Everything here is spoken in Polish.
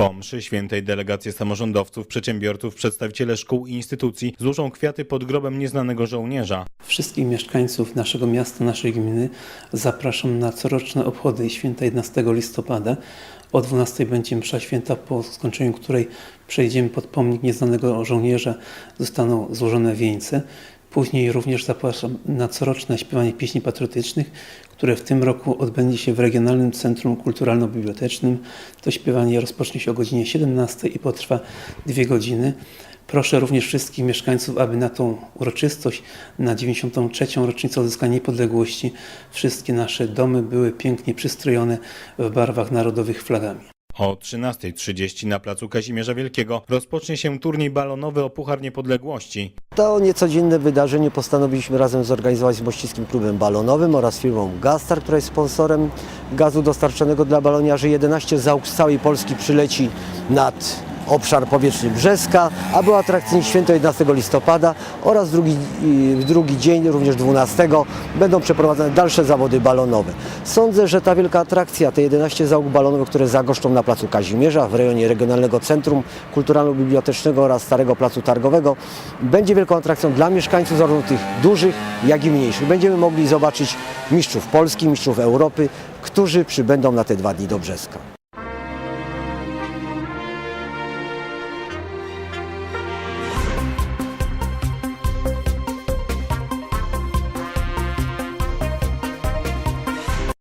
Po mszy świętej delegacje samorządowców, przedsiębiorców, przedstawiciele szkół i instytucji złożą kwiaty pod grobem nieznanego żołnierza. Wszystkich mieszkańców naszego miasta, naszej gminy zapraszam na coroczne obchody święta 11 listopada. O 12 będzie msza święta, po skończeniu której przejdziemy pod pomnik nieznanego żołnierza, zostaną złożone wieńce. Później również zapraszam na coroczne śpiewanie pieśni patriotycznych, które w tym roku odbędzie się w Regionalnym Centrum Kulturalno-Bibliotecznym. To śpiewanie rozpocznie się o godzinie 17 i potrwa dwie godziny. Proszę również wszystkich mieszkańców, aby na tą uroczystość, na 93. rocznicę odzyskania niepodległości, wszystkie nasze domy były pięknie przystrojone w barwach narodowych flagami. O 13.30 na placu Kazimierza Wielkiego rozpocznie się turniej balonowy o Puchar Niepodległości. To niecodzienne wydarzenie postanowiliśmy razem zorganizować z Mościckim Klubem Balonowym oraz firmą Gastar, która jest sponsorem gazu dostarczonego dla baloniarzy. 11 załóg z całej Polski przyleci nad obszar powietrzny Brzeska, a był atrakcyjny święto 11 listopada oraz drugi, drugi dzień, również 12, będą przeprowadzane dalsze zawody balonowe. Sądzę, że ta wielka atrakcja, te 11 załóg balonowych, które zagoszczą na placu Kazimierza w rejonie Regionalnego Centrum Kulturalno-Bibliotecznego oraz Starego Placu Targowego, będzie wielką atrakcją dla mieszkańców zarówno tych dużych, jak i mniejszych. Będziemy mogli zobaczyć mistrzów Polski, mistrzów Europy, którzy przybędą na te dwa dni do Brzeska.